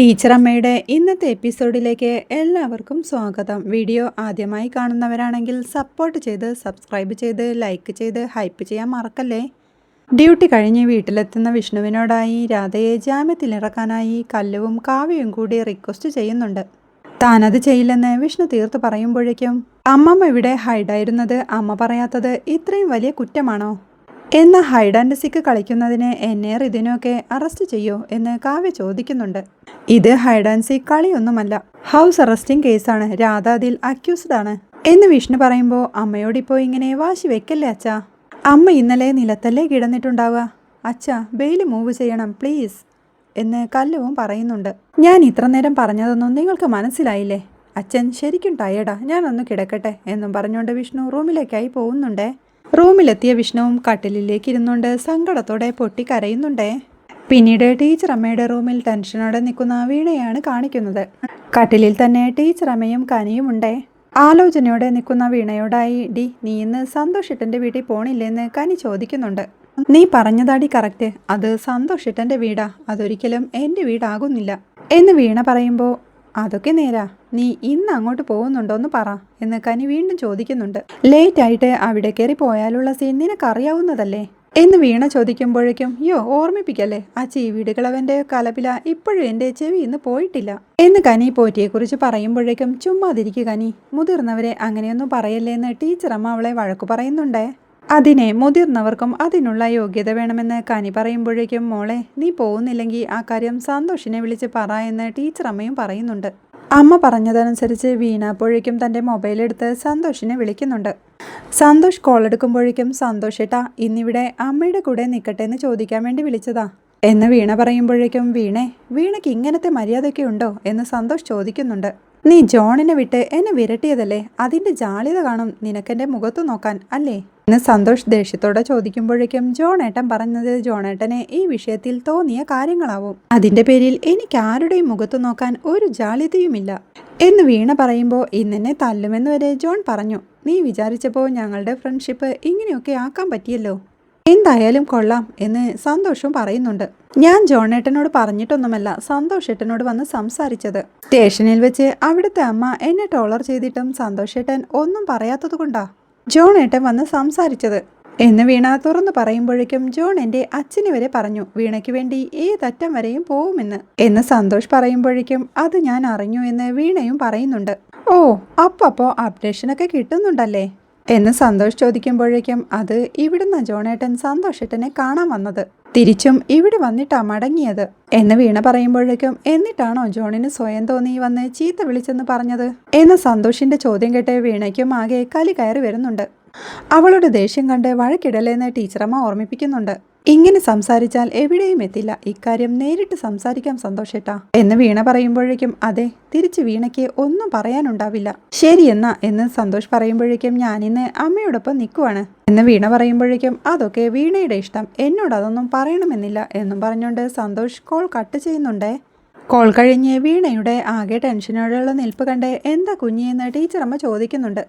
Teacher അമ്മയുടെ ഇന്നത്തെ എപ്പിസോഡിലേക്ക് എല്ലാവർക്കും സ്വാഗതം. വീഡിയോ ആദ്യമായി കാണുന്നവരാണെങ്കിൽ സപ്പോർട്ട് ചെയ്ത് സബ്സ്ക്രൈബ് ചെയ്ത് ലൈക്ക് ചെയ്ത് ഹൈപ്പ് ചെയ്യാൻ മറക്കല്ലേ? ഡ്യൂട്ടി കഴിഞ്ഞ് വീട്ടിലെത്തുന്ന വിഷ്ണുവിനോടായി രാധയെ ജാമ്യത്തിലിറക്കാനായി കല്ലുവും കാവ്യവും കൂടി റിക്വസ്റ്റ് ചെയ്യുന്നുണ്ട്. താനത് ചെയ്യില്ലെന്ന് വിഷ്ണു തീർത്ത് പറയുമ്പോഴേക്കും അമ്മമ്മ ഇവിടെ ഹൈഡായിരുന്നത് അമ്മ പറയാത്തത് ഇത്രയും വലിയ കുറ്റമാണോ? എന്ന ഹൈഡ് ആൻഡ് സിക്ക് കളിക്കുന്നതിന് എന്നെ ഇതിനൊക്കെ അറസ്റ്റ് ചെയ്യോ എന്ന് കാവ്യ ചോദിക്കുന്നുണ്ട്. ഇത് ഹൈഡ് ആൻഡ് സിക്ക് കളിയൊന്നുമല്ല. ഹൗസ് അറസ്റ്റിംഗ് കേസാണ് രാധ അതിൽ അക്യൂസ്ഡ് ആണ്. എന്ന് വിഷ്ണു പറയുമ്പോൾ അമ്മയോടിപ്പോൾ ഇങ്ങനെ വാശി വെക്കല്ലേ അച്ഛാ? അമ്മ ഇന്നലെ നിലത്തല്ലേ കിടന്നിട്ടുണ്ടാവുക? അച്ഛാ ബെയിൽ മൂവ് ചെയ്യണം പ്ലീസ് എന്ന് കല്ലുവും പറയുന്നുണ്ട്. ഞാൻ ഇത്ര നേരം പറഞ്ഞതൊന്നും നിങ്ങൾക്ക് മനസ്സിലായില്ലേ? അച്ഛൻ ശരിക്കും ടയേർഡാ ഞാനൊന്ന് കിടക്കട്ടെ എന്നും പറഞ്ഞുകൊണ്ട് വിഷ്ണു റൂമിലേക്കായി പോകുന്നുണ്ടേ. റൂമിലെത്തിയ വിഷ്ണുവും കട്ടിലിലേക്ക് ഇരുന്നുകൊണ്ട് സങ്കടത്തോടെ പൊട്ടി കരയുന്നുണ്ടേ പിന്നീട് ടീച്ചർ അമ്മയുടെ റൂമിൽ ടെൻഷനോടെ നിൽക്കുന്ന വീണയാണ് കാണിക്കുന്നത്. കട്ടിലിൽ തന്നെ ടീച്ചർ അമ്മയും കനിയും ഉണ്ടേ ആലോചനയോടെ നിൽക്കുന്ന വീണയോടായി ഡി നീ ഇന്ന് സന്തോഷിട്ടന്റെ വീട്ടിൽ പോണില്ലെന്ന് കനി ചോദിക്കുന്നുണ്ട്. നീ പറഞ്ഞതാടി കറക്റ്റ്. അത് സന്തോഷിട്ടന്റെ വീടാ. അതൊരിക്കലും എന്റെ വീടാകുന്നില്ല. എന്ന് വീണ പറയുമ്പോൾ അതൊക്കെ നേരാ. നീ ഇന്ന് അങ്ങോട്ട് പോകുന്നുണ്ടോ എന്ന് പറ എന്ന് കനി വീണ്ടും ചോദിക്കുന്നുണ്ട്. ലേറ്റ് ആയിട്ട് അവിടെ കയറി പോയാലുള്ള സീൻ നിനക്കറിയാവുന്നതല്ലേ എന്ന് വീണ ചോദിക്കുമ്പോഴേക്കും യോ ഓർമ്മിപ്പിക്കല്ലേ? ആ ചീവീടുകളവന്റെ കലപില ഇപ്പോഴും എന്റെ ചെവി ഇന്ന് പോയിട്ടില്ല. എന്ന് കനി പോറ്റിയെ കുറിച്ച് പറയുമ്പോഴേക്കും ചുമ്മാതിരിക്കുക കനി. മുതിർന്നവരെ അങ്ങനെയൊന്നും പറയല്ലേ എന്ന് ടീച്ചർ അമ്മ അവളെ വഴക്കു പറയുന്നുണ്ടേ. അതിനെ മുതിർന്നവർക്കും അതിനുള്ള യോഗ്യത വേണമെന്ന് കനി പറയുമ്പോഴേക്കും മോളെ നീ പോകുന്നില്ലെങ്കിൽ ആ കാര്യം സന്തോഷിനെ വിളിച്ച് പറ എന്ന് ടീച്ചർ അമ്മയും പറയുന്നുണ്ട്. അമ്മ പറഞ്ഞതനുസരിച്ച് വീണ അപ്പോഴേക്കും തന്റെ മൊബൈൽ എടുത്ത് സന്തോഷിനെ വിളിക്കുന്നുണ്ട്. സന്തോഷ് കോൾ എടുക്കുമ്പോഴേക്കും സന്തോഷേട്ടാ ഇന്നിവിടെ അമ്മയുടെ കൂടെ നിൽക്കട്ടെ എന്ന് ചോദിക്കാൻ വേണ്ടി വിളിച്ചതാ എന്ന് വീണ പറയുമ്പോഴേക്കും വീണേ വീണയ്ക്ക് ഇങ്ങനത്തെ മര്യാദയൊക്കെ ഉണ്ടോ? എന്ന് സന്തോഷ് ചോദിക്കുന്നുണ്ട്. നീ ജോണിനെ വിട്ട് എന്നെ വിരട്ടിയതല്ലേ? അതിന്റെ ജാളിത കാണും നിനക്കെന്റെ മുഖത്തു നോക്കാൻ അല്ലേ? എന്ന് സന്തോഷ് ദേഷ്യത്തോടെ ചോദിക്കുമ്പോഴേക്കും ജോണേട്ടൻ പറഞ്ഞത് ജോണേട്ടനെ ഈ വിഷയത്തിൽ തോന്നിയ കാര്യങ്ങളാവും. അതിന്റെ പേരിൽ എനിക്ക് ആരുടെയും മുഖത്തു നോക്കാൻ ഒരു ജാളിതയുമില്ല. എന്ന് വീണ പറയുമ്പോൾ ഇന്നെന്നെ തല്ലുമെന്ന് വരെ ജോൺ പറഞ്ഞു. നീ വിചാരിച്ചപ്പോൾ ഞങ്ങളുടെ ഫ്രണ്ട്ഷിപ്പ് ഇങ്ങനെയൊക്കെ ആക്കാൻ പറ്റിയല്ലോ? എന്തായാലും കൊള്ളാം എന്ന് സന്തോഷവും പറയുന്നുണ്ട്. ഞാൻ ജോണേട്ടനോട് പറഞ്ഞിട്ടൊന്നുമല്ല സന്തോഷേട്ടനോട് വന്ന് സംസാരിച്ചത്. സ്റ്റേഷനിൽ വെച്ച് അവിടുത്തെ അമ്മ എന്നെ ടോളർ ചെയ്തിട്ടും സന്തോഷേട്ടൻ ഒന്നും പറയാത്തത് കൊണ്ടാ? ജോണേട്ടൻ വന്ന് സംസാരിച്ചത്. എന്ന് വീണ തുറന്നു പറയുമ്പോഴേക്കും ജോൺ എന്റെ അച്ഛന് വരെ പറഞ്ഞു വീണയ്ക്ക് വേണ്ടി ഏതറ്റം വരെയും പോവുമെന്ന്. എന്ന് സന്തോഷ് പറയുമ്പോഴേക്കും അത് ഞാൻ അറിഞ്ഞു എന്ന് വീണയും പറയുന്നുണ്ട്. ഓ അപ്പപ്പോ അപ്ഡേഷനൊക്കെ കിട്ടുന്നുണ്ടല്ലേ? എന്ന് സന്തോഷ് ചോദിക്കുമ്പോഴേക്കും അത് ഇവിടുന്ന് ജോണേട്ടൻ സന്തോഷേട്ടനെ കാണാൻ വന്നത്. തിരിച്ചും ഇവിടെ വന്നിട്ടാ മടങ്ങിയത്. എന്ന് വീണ പറയുമ്പോഴേക്കും എന്നിട്ടാണോ ജോണിന് സ്വയം തോന്നി വന്ന് ചീത്ത വിളിച്ചെന്ന് പറഞ്ഞത്? എന്ന സന്തോഷിന്റെ ചോദ്യം കേട്ട് വീണയ്ക്കും ആകെ കലി കയറി വരുന്നുണ്ട്. അവളുടെ ദേഷ്യം കണ്ട് വഴക്കിടലെന്ന് ടീച്ചറമ്മ ഓർമ്മിപ്പിക്കുന്നുണ്ട്. ഇങ്ങനെ സംസാരിച്ചാൽ എവിടെയും എത്തില്ല. ഇക്കാര്യം നേരിട്ട് സംസാരിക്കാം സന്തോഷേട്ടാ. എന്ന് വീണ പറയുമ്പോഴേക്കും അതെ തിരിച്ച് വീണയ്ക്ക് ഒന്നും പറയാനുണ്ടാവില്ല. ശരി എന്നാ എന്ന് സന്തോഷ് പറയുമ്പോഴേക്കും ഇന്ന് അമ്മയോടൊപ്പം നിൽക്കുവാണ്. എന്ന് വീണ പറയുമ്പോഴേക്കും അതൊക്കെ വീണയുടെ ഇഷ്ടം. എന്നോട് അതൊന്നും പറയണമെന്നില്ല എന്നും പറഞ്ഞുകൊണ്ട് സന്തോഷ് കോൾ കട്ട് ചെയ്യുന്നുണ്ടേ. കോൾ കഴിഞ്ഞ് വീണയുടെ ആകെ ടെൻഷനോടെയുള്ള നിൽപ്പ് കണ്ട് എന്താ കുഞ്ഞിയെന്ന് ടീച്ചറമ്മ ചോദിക്കുന്നുണ്ട്.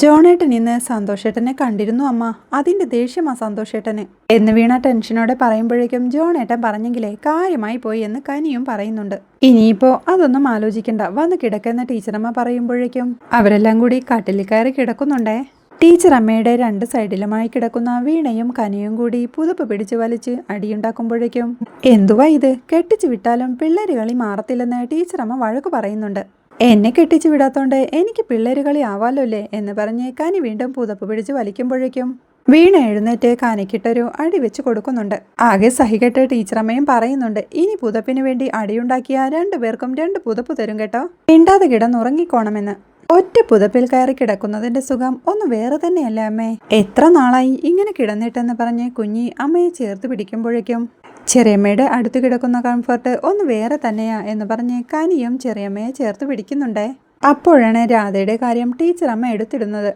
ജോണേട്ടൻ ഇന്ന് സന്തോഷേട്ടനെ കണ്ടിരുന്നു അമ്മ. അതിന്റെ ദേഷ്യമാ സന്തോഷേട്ടന്. എന്ന് വീണ ടെൻഷനോടെ പറയുമ്പോഴേക്കും ജോണേട്ടൻ പറഞ്ഞെങ്കിലേ കാര്യമായി പോയി എന്ന് കനിയും പറയുന്നുണ്ട്. ഇനിയിപ്പോ അതൊന്നും ആലോചിക്കണ്ട. വന്ന് കിടക്കുന്ന ടീച്ചറമ്മ പറയുമ്പോഴേക്കും അവരെല്ലാം കൂടി കട്ടിലിൽ കയറി കിടക്കുന്നുണ്ടേ. ടീച്ചർ അമ്മയുടെ രണ്ട് സൈഡിലുമായി കിടക്കുന്ന വീണയും കനിയും കൂടി പുതുപ്പ് പിടിച്ചു വലിച്ച് അടിയുണ്ടാക്കുമ്പോഴേക്കും എന്തുവാ ഇത്? കെട്ടിച്ചു വിട്ടാലും പിള്ളേര് കളി മാറത്തില്ലെന്ന് ടീച്ചറമ്മ വഴക്ക് പറയുന്നുണ്ട്. എന്നെ കെട്ടിച്ചു വിടാത്തോണ്ട് എനിക്ക് പിള്ളേര് കളി ആവാലോ അല്ലേ എന്ന് പറഞ്ഞ് കനി വീണ്ടും പുതപ്പ് പിടിച്ച് വലിക്കുമ്പോഴേക്കും വീണ എഴുന്നേറ്റ് കനിക്കിട്ടൊരു അടി വെച്ച് കൊടുക്കുന്നുണ്ട്. ആകെ സഹികെട്ട് ടീച്ചറമ്മയും പറയുന്നുണ്ട് ഇനി പുതപ്പിന് വേണ്ടി അടിയുണ്ടാക്കിയ രണ്ടുപേർക്കും രണ്ട് പുതപ്പ് തരും കേട്ടോ. മിണ്ടാതെ കിടന്നുറങ്ങിക്കോണമെന്ന്. ഒറ്റ പുതപ്പിൽ കയറി കിടക്കുന്നതിന്റെ സുഖം ഒന്ന് വേറെ തന്നെയല്ലേ അമ്മേ. എത്ര നാളായി ഇങ്ങനെ കിടന്നിട്ടെന്ന് പറഞ്ഞ് കുഞ്ഞി അമ്മയെ ചേർത്ത് പിടിക്കുമ്പോഴേക്കും ചെറിയമ്മയുടെ അടുത്ത് കിടക്കുന്ന കംഫർട്ട് ഒന്ന് വേറെ തന്നെയാ എന്ന് പറഞ്ഞ് കനിയും ചെറിയമ്മയെ ചേർത്ത് പിടിക്കുന്നുണ്ടേ. അപ്പോഴാണ് രാധയുടെ കാര്യം ടീച്ചർ അമ്മ എടുത്തിടുന്നത്.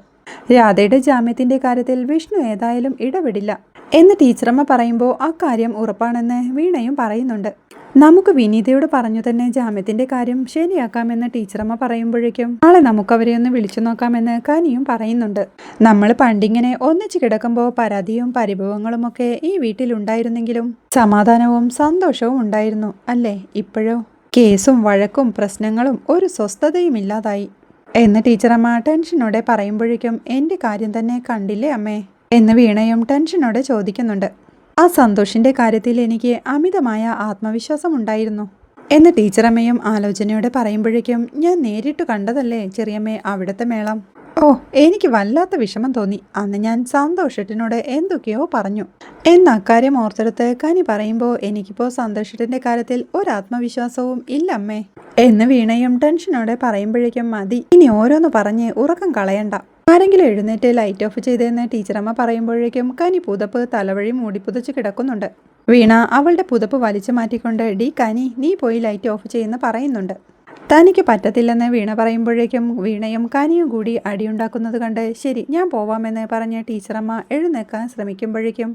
രാധയുടെ ജാമ്യത്തിന്റെ കാര്യത്തിൽ വിഷ്ണു ഏതായാലും ഇടപെടില്ല എന്ന് ടീച്ചറമ്മ പറയുമ്പോൾ അക്കാര്യം ഉറപ്പാണെന്ന് വീണയും പറയുന്നുണ്ട്. നമുക്ക് വിനീതയോട് പറഞ്ഞു തന്നെ ജാമ്യത്തിന്റെ കാര്യം ശരിയാക്കാമെന്ന് ടീച്ചറമ്മ പറയുമ്പോഴേക്കും നാളെ നമുക്ക് അവരെ ഒന്ന് വിളിച്ചു നോക്കാമെന്ന് കനിയും പറയുന്നുണ്ട്. നമ്മൾ പണ്ടിങ്ങനെ ഒന്നിച്ച് കിടക്കുമ്പോൾ പരാതിയും പരിഭവങ്ങളും ഒക്കെ ഈ വീട്ടിലുണ്ടായിരുന്നെങ്കിലും സമാധാനവും സന്തോഷവും ഉണ്ടായിരുന്നു അല്ലേ? ഇപ്പോഴോ? കേസും വഴക്കും പ്രശ്നങ്ങളും ഒരു സ്വസ്ഥതയും ഇല്ലാതായി. എന്ന് ടീച്ചറമ്മ ടെൻഷനോടെ പറയുമ്പോഴേക്കും എന്റെ കാര്യം തന്നെ കണ്ടില്ലേ അമ്മേ? എന്ന് വീണയും ടെൻഷനോടെ ചോദിക്കുന്നുണ്ട്. ആ സന്തോഷിന്റെ കാര്യത്തിൽ എനിക്ക് അമിതമായ ആത്മവിശ്വാസം ഉണ്ടായിരുന്നു. എന്ന് ടീച്ചറമ്മയും ആലോചനയോടെ പറയുമ്പോഴേക്കും ഞാൻ നേരിട്ട് കണ്ടതല്ലേ ചെറിയമ്മേ അവിടുത്തെ മേളം? ഓ എനിക്ക് വല്ലാത്ത വിഷമം തോന്നി. അന്ന് ഞാൻ സന്തോഷത്തിനോട് എന്തൊക്കെയോ പറഞ്ഞു. എന്ന കാര്യം ഓർത്തെടുത്ത് കനി പറയുമ്പോൾ എനിക്കിപ്പോൾ സന്തോഷത്തിന്റെ കാര്യത്തിൽ ഒരു ആത്മവിശ്വാസവും ഇല്ലമ്മേ. എന്ന് വീണയും ടെൻഷനോടെ പറയുമ്പോഴേക്കും മതി. ഇനി ഓരോന്ന് പറഞ്ഞ് ഉറക്കം കളയണ്ട. ആരെങ്കിലും എഴുന്നേറ്റ് ലൈറ്റ് ഓഫ് ചെയ്തതെന്ന് ടീച്ചറമ്മ പറയുമ്പോഴേക്കും കനി പുതപ്പ് തലവഴി മൂടി മൂടിപ്പുതച്ച് കിടക്കുന്നുണ്ട്. വീണ അവളുടെ പുതപ്പ് വലിച്ചു മാറ്റിക്കൊണ്ട് ഡി കനി നീ പോയി ലൈറ്റ് ഓഫ് ചെയ്യുന്ന പറയുന്നുണ്ട്. തനിക്ക് പറ്റത്തില്ലെന്ന് വീണ പറയുമ്പോഴേക്കും വീണയും കനിയും കൂടി അടിയുണ്ടാക്കുന്നത് കണ്ട് ശരി ഞാൻ പോവാമെന്ന് പറഞ്ഞ് ടീച്ചറമ്മ എഴുന്നേക്കാൻ ശ്രമിക്കുമ്പോഴേക്കും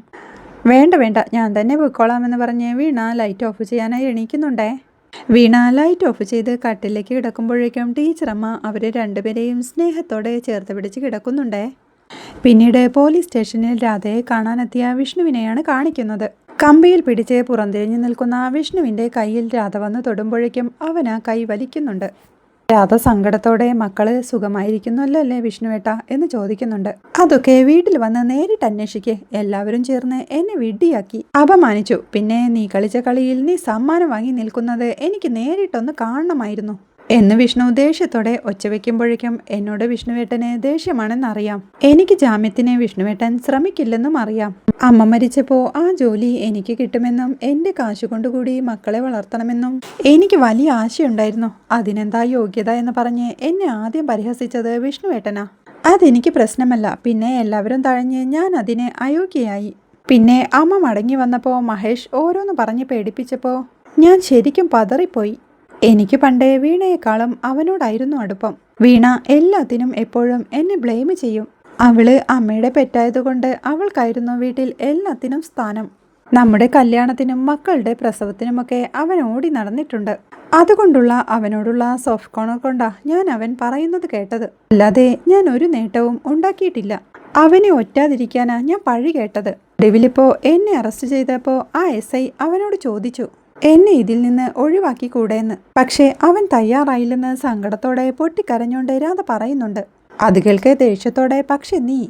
വേണ്ട വേണ്ട ഞാൻ തന്നെ പോയിക്കോളാമെന്ന് പറഞ്ഞ് വീണ ലൈറ്റ് ഓഫ് ചെയ്യാനായി എണീക്കുന്നുണ്ടേ. വീണ ലൈറ്റ് ഓഫ് ചെയ്ത് കട്ടിലേക്ക് കിടക്കുമ്പോഴേക്കും ടീച്ചറമ്മ അവർ രണ്ടുപേരെയും സ്നേഹത്തോടെ ചേർത്ത് പിടിച്ച് കിടക്കുന്നുണ്ടേ. പിന്നീട് പോലീസ് സ്റ്റേഷനിൽ രാധയെ കാണാനെത്തിയ വിഷ്ണുവിനെയാണ് കാണിക്കുന്നത്. കമ്പിയിൽ പിടിച്ച് പുറന്തിരിഞ്ഞു നിൽക്കുന്ന വിഷ്ണുവിന്റെ കയ്യിൽ രാധ വന്ന് തൊടുമ്പോഴേക്കും അവൻ ആ കൈ വലിക്കുന്നുണ്ട്. രാധ സങ്കടത്തോടെ മക്കൾ സുഖമായിരിക്കുന്നല്ലോ അല്ലേ വിഷ്ണുവേട്ട എന്ന് ചോദിക്കുന്നുണ്ട്. അതൊക്കെ വീട്ടിൽ വന്ന് നേരിട്ട് അന്വേഷിക്കേ എല്ലാവരും ചേർന്ന് എന്നെ വിഡ്ഡിയാക്കി അപമാനിച്ചു. പിന്നെ നീ കളിച്ച കളിയിൽ നീ സമ്മാനം വാങ്ങി നിൽക്കുന്നത് എനിക്ക് നേരിട്ടൊന്ന് കാണണമായിരുന്നു. എന്ന് വിഷ്ണു ദേഷ്യത്തോടെ ഒച്ച വയ്ക്കുമ്പോഴേക്കും എന്നോട് വിഷ്ണുവേട്ടന് ദേഷ്യമാണെന്നറിയാം. എനിക്ക് ജാമ്യത്തിനെ വിഷ്ണുവേട്ടൻ ശ്രമിക്കില്ലെന്നും അറിയാം. അമ്മ മരിച്ചപ്പോൾ ആ ജോലി എനിക്ക് കിട്ടുമെന്നും എന്റെ കാശുകൊണ്ടുകൂടി മക്കളെ വളർത്തണമെന്നും എനിക്ക് വലിയ ആശയുണ്ടായിരുന്നു. അതിനെന്താ യോഗ്യത എന്ന് പറഞ്ഞ് എന്നെ ആദ്യം പരിഹസിച്ചത് വിഷ്ണുവേട്ടനാ. അതെനിക്ക് പ്രശ്നമല്ല. പിന്നെ എല്ലാവരും തഴഞ്ഞ് ഞാൻ അതിനെ അയോഗ്യയായി. പിന്നെ അമ്മ മടങ്ങി വന്നപ്പോൾ മഹേഷ് ഓരോന്ന് പറഞ്ഞ് പേടിപ്പിച്ചപ്പോൾ ഞാൻ ശരിക്കും പതറിപ്പോയി. എനിക്ക് പണ്ടേ വീണയെക്കാളും അവനോടായിരുന്നു അടുപ്പം. വീണ എല്ലാത്തിനും എപ്പോഴും എന്നെ ബ്ലെയിം ചെയ്യും. അവൾ അമ്മയുടെ പെറ്റായതുകൊണ്ട് അവൾക്കായിരുന്നു വീട്ടിൽ എല്ലാത്തിനും സ്ഥാനം. നമ്മുടെ കല്യാണത്തിനും മക്കളുടെ പ്രസവത്തിനുമൊക്കെ അവൻ ഓടി നടന്നിട്ടുണ്ട്. അതുകൊണ്ടുള്ള അവനോടുള്ള സോഫ്റ്റ് കോണർ കൊണ്ടാ ഞാൻ അവൻ പറയുന്നത് കേട്ടത്. അല്ലാതെ ഞാൻ ഒരു നേട്ടവും ഉണ്ടാക്കിയിട്ടില്ല. അവനെ ഒറ്റാതിരിക്കാനാ ഞാൻ പഴി കേട്ടത്. ഒടുവിലിപ്പോ എന്നെ അറസ്റ്റ് ചെയ്തപ്പോൾ ആ എസ് ഐ അവനോട് ചോദിച്ചു. എന്നെ ഇതിൽ നിന്ന് ഒഴിവാക്കി കൂടെയെന്ന് പക്ഷേ അവൻ തയ്യാറായില്ലെന്ന് സങ്കടത്തോടെ പൊട്ടിക്കരഞ്ഞുകൊണ്ട് രാധ പറയുന്നുണ്ട്. അത് കേൾക്കെ ദേഷ്യത്തോടെ പക്ഷെ നീ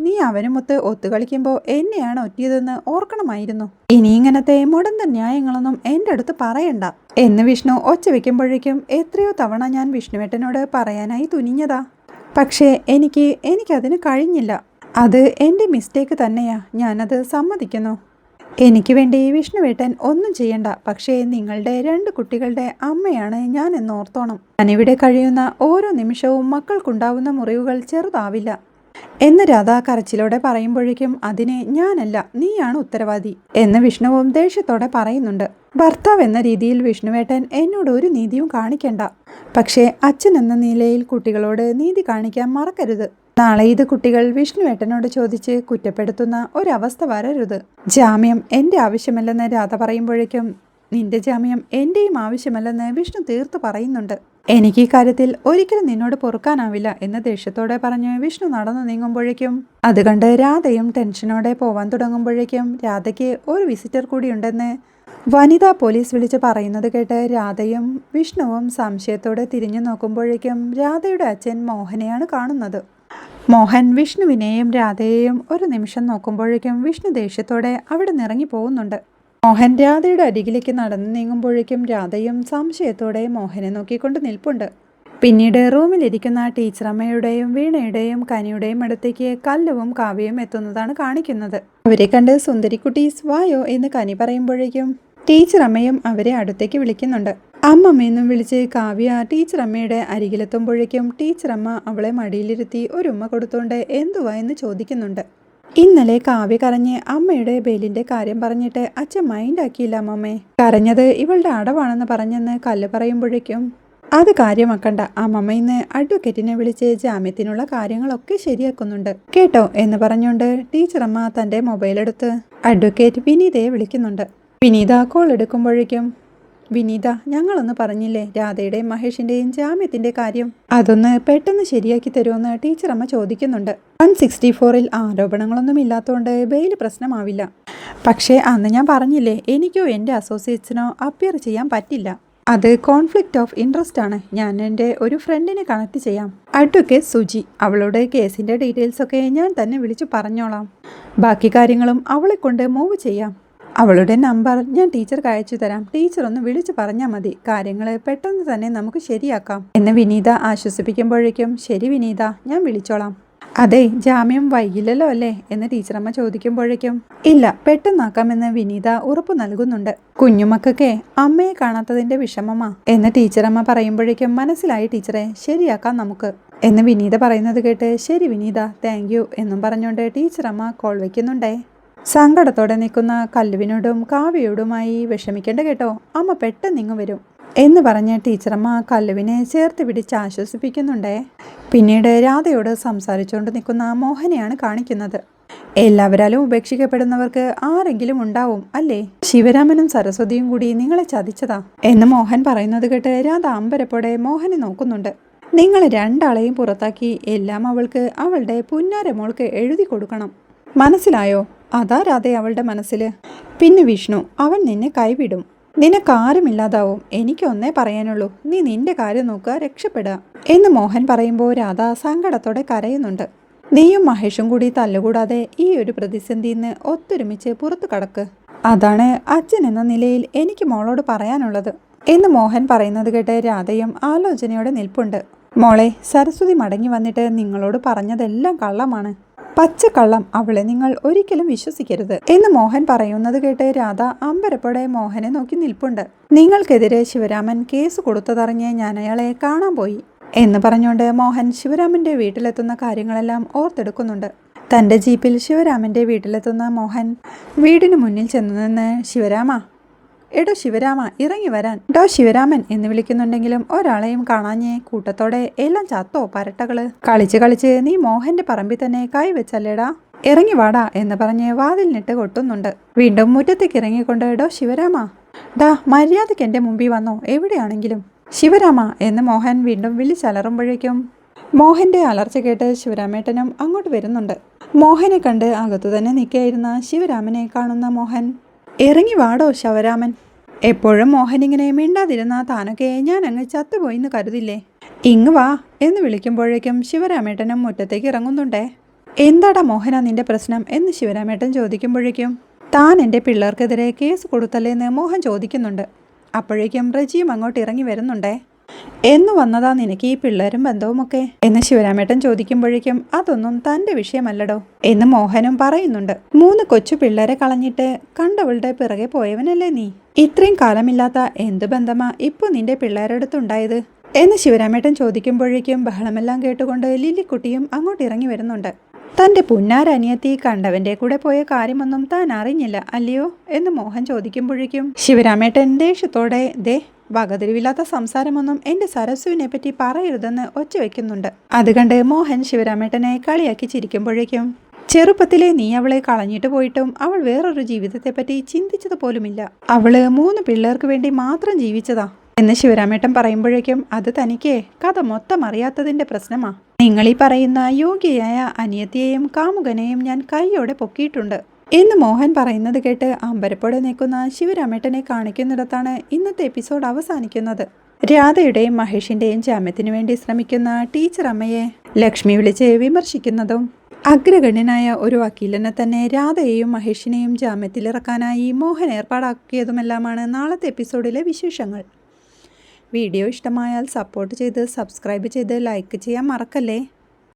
നീ അവനുമൊത്ത് ഒത്തുകളിക്കുമ്പോൾ എന്നെയാണ് ഒറ്റിയതെന്ന് ഓർക്കണമായിരുന്നു. ഇനി ഇങ്ങനത്തെ മുടന്ത ന്യായങ്ങളൊന്നും എന്റെ അടുത്ത് പറയണ്ട. എന്ന് വിഷ്ണു ഒച്ച വെക്കുമ്പോഴേക്കും എത്രയോ തവണ ഞാൻ വിഷ്ണുവേട്ടനോട് പറയാനായി തുനിഞ്ഞതാ. പക്ഷേ എനിക്ക് എനിക്കതിന് കഴിഞ്ഞില്ല. അത് എന്റെ മിസ്റ്റേക്ക് തന്നെയാ. ഞാനത് സമ്മതിക്കുന്നു. എനിക്ക് വേണ്ടി വിഷ്ണുവേട്ടൻ ഒന്നും ചെയ്യണ്ട. പക്ഷേ നിങ്ങളുടെ രണ്ട് കുട്ടികളുടെ അമ്മയാണ് ഞാൻ എന്നോർത്തോണം ഞാനിവിടെ കഴിയുന്ന ഓരോ നിമിഷവും മക്കൾക്കുണ്ടാവുന്ന മുറിവുകൾ ചെറുതാവില്ല. എന്ന് രാധ കരച്ചിലോടെ പറയുമ്പോഴേക്കും അതിനെ ഞാനല്ല നീയാണ് ഉത്തരവാദി എന്ന് വിഷ്ണുവും ദേഷ്യത്തോടെ പറയുന്നുണ്ട്. ഭർത്താവ് എന്ന രീതിയിൽ വിഷ്ണുവേട്ടൻ എന്നോട് ഒരു നീതിയും കാണിക്കണ്ട. പക്ഷേ അച്ഛൻ എന്ന നിലയിൽ കുട്ടികളോട് നീതി കാണിക്കാൻ മറക്കരുത്. നാളെ ഇത് കുട്ടികൾ വിഷ്ണുവേട്ടനോട് ചോദിച്ച് കുറ്റപ്പെടുത്തുന്ന ഒരവസ്ഥ വരരുത്. ജാമ്യം എന്റെ ആവശ്യമല്ലെന്ന് രാധ പറയുമ്പോഴേക്കും നിന്റെ ജാമ്യം എന്റെയും ആവശ്യമല്ലെന്ന് വിഷ്ണു തീർത്തു പറയുന്നുണ്ട്. എനിക്ക് ഈ കാര്യത്തിൽ ഒരിക്കലും നിന്നോട് പൊറുക്കാനാവില്ല എന്ന് ദേഷ്യത്തോടെ പറഞ്ഞ് വിഷ്ണു നടന്നു നീങ്ങുമ്പോഴേക്കും അത് കണ്ട് രാധയും ടെൻഷനോടെ പോവാൻ തുടങ്ങുമ്പോഴേക്കും രാധയ്ക്ക് ഒരു വിസിറ്റർ കൂടിയുണ്ടെന്ന് വനിതാ പോലീസ് വിളിച്ച് പറയുന്നത് കേട്ട് രാധയും വിഷ്ണുവും സംശയത്തോടെ തിരിഞ്ഞു നോക്കുമ്പോഴേക്കും രാധയുടെ അച്ഛൻ മോഹനെയാണ് കാണുന്നത്. മോഹൻ വിഷ്ണുവിനെയും രാധയെയും ഒരു നിമിഷം നോക്കുമ്പോഴേക്കും വിഷ്ണു ദേഷ്യത്തോടെ അവിടെ നിറങ്ങി പോകുന്നുണ്ട്. മോഹൻ രാധയുടെ അരികിലേക്ക് നടന്നു നീങ്ങുമ്പോഴേക്കും രാധയും സംശയത്തോടെ മോഹനെ നോക്കിക്കൊണ്ട് നിൽപ്പുണ്ട്. പിന്നീട് റൂമിലിരിക്കുന്ന ടീച്ചറമ്മയുടെയും വീണയുടെയും കനിയുടെയും അടുത്തേക്ക് കല്ലുവും കാവ്യയും എത്തുന്നതാണ് കാണിക്കുന്നത്. അവരെ കണ്ട് സുന്ദരിക്കുട്ടീസ് വായോ എന്ന് കനി പറയുമ്പോഴേക്കും ടീച്ചറമ്മയും അവരെ അടുത്തേക്ക് വിളിക്കുന്നുണ്ട്. അമ്മമ്മയെന്നും വിളിച്ച് കാവ്യ ടീച്ചർ ടീച്ചറമ്മയുടെ അരികിലെത്തുമ്പോഴേക്കും ടീച്ചറമ്മ അവളെ മടിയിലിരുത്തി ഒരു ഉമ്മ കൊടുത്തുകൊണ്ട് എന്തുവാ എന്ന് ചോദിക്കുന്നുണ്ട്. ഇന്നലെ കാവ്യ കരഞ്ഞ് അമ്മയുടെ ബെയിലിന്റെ കാര്യം പറഞ്ഞിട്ട് അച്ഛൻ മൈൻഡ് ആക്കിയില്ല അമ്മമ്മേ. കരഞ്ഞത് ഇവളുടെ അടവാണെന്ന് പറഞ്ഞെന്ന് കല്ല് പറയുമ്പോഴേക്കും അത് കാര്യമാക്കണ്ട. അമ്മമ്മ ഇന്ന് അഡ്വക്കേറ്റിനെ വിളിച്ച് ജാമ്യത്തിനുള്ള കാര്യങ്ങളൊക്കെ ശരിയാക്കുന്നുണ്ട്. കേട്ടോ? എന്ന് പറഞ്ഞുകൊണ്ട് ടീച്ചറമ്മ തന്റെ മൊബൈൽ എടുത്ത് അഡ്വക്കേറ്റ് വിനീതയെ വിളിക്കുന്നുണ്ട്. വിനീത കോൾ എടുക്കുമ്പോഴേക്കും വിനീത ഞങ്ങളൊന്ന് പറഞ്ഞില്ലേ? രാധയുടെയും മഹേഷിന്റെയും ജാമ്യത്തിന്റെ കാര്യം? അതൊന്ന് പെട്ടെന്ന് ശരിയാക്കി തരുമെന്ന് ടീച്ചറമ്മ ചോദിക്കുന്നുണ്ട്. വൺ സിക്സ്റ്റി ഫോറിൽ ആരോപണങ്ങളൊന്നും ഇല്ലാത്തതുകൊണ്ട് ബെയിൽ പ്രശ്നമാവില്ല. പക്ഷേ അന്ന് ഞാൻ പറഞ്ഞില്ലേ എനിക്കോ എന്റെ അസോസിയേറ്റ്സിനോ അപ്പിയർ ചെയ്യാൻ പറ്റില്ല. അത് കോൺഫ്ലിക്റ്റ് ഓഫ് ഇൻട്രസ്റ്റ് ആണ്. ഞാൻ എന്റെ ഒരു ഫ്രണ്ടിനെ കണക്ട് ചെയ്യാം. അഡ്വക്കേറ്റ് സുജി അവളുടെ കേസിന്റെ ഡീറ്റെയിൽസ് ഒക്കെ ഞാൻ തന്നെ വിളിച്ചു പറഞ്ഞോളാം. ബാക്കി കാര്യങ്ങളും അവളെ കൊണ്ട് മൂവ് ചെയ്യാം. അവളുടെ നമ്പർ ഞാൻ ടീച്ചർക്ക് അയച്ചു തരാം. ടീച്ചർ ഒന്ന് വിളിച്ചു പറഞ്ഞാൽ മതി. കാര്യങ്ങൾ പെട്ടെന്ന് തന്നെ നമുക്ക് ശരിയാക്കാം. എന്ന് വിനീത ആശ്വസിപ്പിക്കുമ്പോഴേക്കും ശരി വിനീത ഞാൻ വിളിച്ചോളാം. അതെ ജാമ്യം വൈകില്ലല്ലോ അല്ലേ? എന്ന് ടീച്ചറമ്മ ചോദിക്കുമ്പോഴേക്കും ഇല്ല പെട്ടെന്നാക്കാമെന്ന് വിനീത ഉറപ്പു നൽകുന്നുണ്ട്. കുഞ്ഞുമക്കൊക്കെ അമ്മയെ കാണാത്തതിന്റെ വിഷമമാ. എന്ന് ടീച്ചറമ്മ പറയുമ്പോഴേക്കും മനസ്സിലായി ടീച്ചറെ ശരിയാക്കാം നമുക്ക്. എന്ന് വിനീത പറയുന്നത് കേട്ട് ശരി വിനീത താങ്ക് എന്നും പറഞ്ഞുകൊണ്ട് ടീച്ചറമ്മ കോൾ വയ്ക്കുന്നുണ്ടേ സങ്കടത്തോടെ നിൽക്കുന്ന കല്ലുവിനോടും കാവ്യയോടുമായി വിഷമിക്കേണ്ട കേട്ടോ. അമ്മ പെട്ടെന്ന് ഇങ്ങ് വരും. എന്ന് പറഞ്ഞ ടീച്ചറമ്മ കല്ലുവിനെ ചേർത്ത് പിടിച്ച് ആശ്വസിപ്പിക്കുന്നുണ്ടേ. പിന്നീട് രാധയോട് സംസാരിച്ചുകൊണ്ട് നിൽക്കുന്ന മോഹനെയാണ് കാണിക്കുന്നത്. എല്ലാവരാലും ഉപേക്ഷിക്കപ്പെടുന്നവർക്ക് ആരെങ്കിലും ഉണ്ടാവും അല്ലേ? ശിവരാമനും സരസ്വതിയും കൂടി നിങ്ങളെ ചതിച്ചതാ. എന്ന് മോഹൻ പറയുന്നത് കേട്ട് രാധ അമ്പരപ്പോടെ മോഹനെ നോക്കുന്നുണ്ട്. നിങ്ങൾ രണ്ടാളെയും പുറത്താക്കി എല്ലാം അവൾക്ക് അവളുടെ പുന്നാരമോൾക്ക് എഴുതി കൊടുക്കണം. മനസ്സിലായോ? അതാ രാധേ അവളുടെ മനസ്സിൽ പിന്നെ വിഷ്ണു അവൻ നിന്നെ കൈവിടും. നിനക്കാരുമില്ലാതാവും എനിക്കൊന്നേ പറയാനുള്ളൂ. നീ നിന്റെ കാര്യം നോക്കുക രക്ഷപ്പെടുക. എന്ന് മോഹൻ പറയുമ്പോൾ രാധ സങ്കടത്തോടെ കരയുന്നുണ്ട്. നീയും മഹേഷും കൂടി തല്ലുകൂടാതെ ഈ ഒരു പ്രതിസന്ധിയിൽ നിന്ന് ഒത്തൊരുമിച്ച് പുറത്തു കടക്ക്. അതാണ് അച്ഛൻ എന്ന നിലയിൽ എനിക്ക് മോളോട് പറയാനുള്ളത്. എന്ന് മോഹൻ പറയുന്നത് കേട്ട് രാധയും ആലോചനയോടെ നിൽപ്പുണ്ട്. മോളെ സരസ്വതി മടങ്ങി വന്നിട്ട് നിങ്ങളോട് പറഞ്ഞതെല്ലാം കള്ളമാണ്. പച്ചക്കള്ളം അവളെ നിങ്ങൾ ഒരിക്കലും വിശ്വസിക്കരുത് എന്ന് മോഹൻ പറയുന്നത് കേട്ട് രാധ അമ്പരപ്പോടെ മോഹനെ നോക്കി നിൽപ്പുണ്ട്. നിങ്ങൾക്കെതിരെ ശിവരാമൻ കേസ് കൊടുത്തതറിഞ്ഞ് ഞാൻ അയാളെ കാണാൻ പോയി എന്ന് പറഞ്ഞുകൊണ്ട് മോഹൻ ശിവരാമന്റെ വീട്ടിലെത്തുന്ന കാര്യങ്ങളെല്ലാം ഓർത്തെടുക്കുന്നുണ്ട്. തന്റെ ജീപ്പിൽ ശിവരാമന്റെ വീട്ടിലെത്തുന്ന മോഹൻ വീടിന് മുന്നിൽ ചെന്നു നിന്ന് ശിവരാമ എടോ ശിവരാമ ഇറങ്ങി വരാൻ. ഡോ ശിവരാമൻ എന്ന് വിളിക്കുന്നുണ്ടെങ്കിലും ഒരാളെയും കാണാഞ്ഞേ. കൂട്ടത്തോടെ എല്ലാം ചത്തോ പരട്ടകൾ. കളിച്ച് കളിച്ച് നീ മോഹന്റെ പറമ്പിൽ തന്നെ കൈ വെച്ചല്ലേടാ. ഇറങ്ങി വാടാ എന്ന് പറഞ്ഞ് വാതിലിനിട്ട് കൊട്ടുന്നുണ്ട്. വീണ്ടും മുറ്റത്തേക്ക് ഇറങ്ങിക്കൊണ്ട് ഡോ ശിവരാമ. ഡാ മര്യാദയ്ക്ക് എന്റെ മുമ്പിൽ വന്നോ. എവിടെയാണെങ്കിലും. ശിവരാമ എന്ന് മോഹൻ വീണ്ടും വിളിച്ചലറുമ്പോഴേക്കും മോഹന്റെ അലർച്ച കേട്ട് ശിവരാമേട്ടനും അങ്ങോട്ട് വരുന്നുണ്ട്. മോഹനെ കണ്ട് അകത്തു തന്നെ നിൽക്കായിരുന്ന ശിവരാമനെ കാണുന്ന മോഹൻ ഇറങ്ങി വാടോ ശവരാമൻ. എപ്പോഴും മോഹൻ ഇങ്ങനെ മിണ്ടാതിരുന്ന താനൊക്കെ ഞാൻ അങ്ങ് ചത്തുപോയി എന്ന് കരുതില്ലേ? ഇങ്ങ് വാ എന്ന് വിളിക്കുമ്പോഴേക്കും ശിവരാമേട്ടനും മുറ്റത്തേക്ക് ഇറങ്ങുന്നുണ്ടേ. എന്താടാ മോഹന നിന്റെ പ്രശ്നം എന്ന് ശിവരാമേട്ടൻ ചോദിക്കുമ്പോഴേക്കും താൻ എന്റെ പിള്ളേർക്കെതിരെ കേസ് കൊടുത്തല്ലേ എന്ന് മോഹൻ ചോദിക്കുന്നുണ്ട്. അപ്പോഴേക്കും റജിയും അങ്ങോട്ട് ഇറങ്ങി വരുന്നുണ്ടേ. എന്ന് വന്നതാ നിനക്ക് ഈ പിള്ളേരും ബന്ധവുമൊക്കെ? എന്ന് ശിവരാമേട്ടൻ ചോദിക്കുമ്പോഴേക്കും അതൊന്നും തന്റെ വിഷയമല്ലടോ എന്ന് മോഹനും പറയുന്നുണ്ട്. മൂന്ന് കൊച്ചു പിള്ളേരെ കളഞ്ഞിട്ട് കണ്ടവളുടെ പിറകെ പോയവനല്ലേ നീ? ഇത്രയും കാലമില്ലാത്ത എന്ത് ബന്ധമാ ഇപ്പൊ നിന്റെ പിള്ളേരടുത്തുണ്ടായത്? എന്ന് ശിവരാമേട്ടൻ ചോദിക്കുമ്പോഴേക്കും ബഹളമെല്ലാം കേട്ടുകൊണ്ട് ലില്ലിക്കുട്ടിയും അങ്ങോട്ട് ഇറങ്ങി വരുന്നുണ്ട്. തന്റെ പുന്നാരനിയത്തി കണ്ടവന്റെ കൂടെ പോയ കാര്യമൊന്നും താൻ അറിഞ്ഞില്ല അല്ലയോ? എന്ന് മോഹൻ ചോദിക്കുമ്പോഴേക്കും ശിവരാമേട്ടൻ ദേഷ്യത്തോടെ ദേ വകതിരിവില്ലാത്ത സംസാരമൊന്നും എന്റെ സരസുവിനെ പറ്റി പറയരുതെന്ന് ഒച്ച വെക്കുന്നുണ്ട് അത് കണ്ട് മോഹൻ ശിവരാമേട്ടനെ കളിയാക്കി ചിരിക്കുമ്പോഴേക്കും ചെറുപ്പത്തിലെ നീ അവളെ കളഞ്ഞിട്ട് പോയിട്ടും അവൾ വേറൊരു ജീവിതത്തെപ്പറ്റി ചിന്തിച്ചത് പോലുമില്ല. അവൾ മൂന്ന് പിള്ളേർക്ക് വേണ്ടി മാത്രം ജീവിച്ചതാ. എന്ന് ശിവരാമേട്ടൻ പറയുമ്പോഴേക്കും അത് തനിക്ക് കഥ മൊത്തം അറിയാത്തതിന്റെ പ്രശ്നമാ. നിങ്ങളീ പറയുന്ന യോഗ്യയായ അനിയത്തിയെയും കാമുകനെയും ഞാൻ കൈയോടെ പൊക്കിയിട്ടുണ്ട്. എന്ന് മോഹൻ പറയുന്നത് കേട്ട് അമ്പരപ്പോടെ നിൽക്കുന്ന ശിവരാമേട്ടനെ കാണിക്കുന്നിടത്താണ് ഇന്നത്തെ എപ്പിസോഡ് അവസാനിക്കുന്നത്. രാധയുടെയും മഹേഷിന്റെയും ജാമ്യത്തിനു വേണ്ടി ശ്രമിക്കുന്ന ടീച്ചർ അമ്മയെ ലക്ഷ്മി വിളിച്ച് വിമർശിക്കുന്നതും അഗ്രഗണ്യനായ ഒരു വക്കീലിനെ തന്നെ രാധയെയും മഹേഷിനെയും ജാമ്യത്തിലിറക്കാനായി മോഹൻ ഏർപ്പാടാക്കിയതുമെല്ലാമാണ് നാളത്തെ എപ്പിസോഡിലെ വിശേഷങ്ങൾ. വീഡിയോ ഇഷ്ടമായാൽ സപ്പോർട്ട് ചെയ്ത് സബ്സ്ക്രൈബ് ചെയ്ത് ലൈക്ക് ചെയ്യാൻ മറക്കല്ലേ?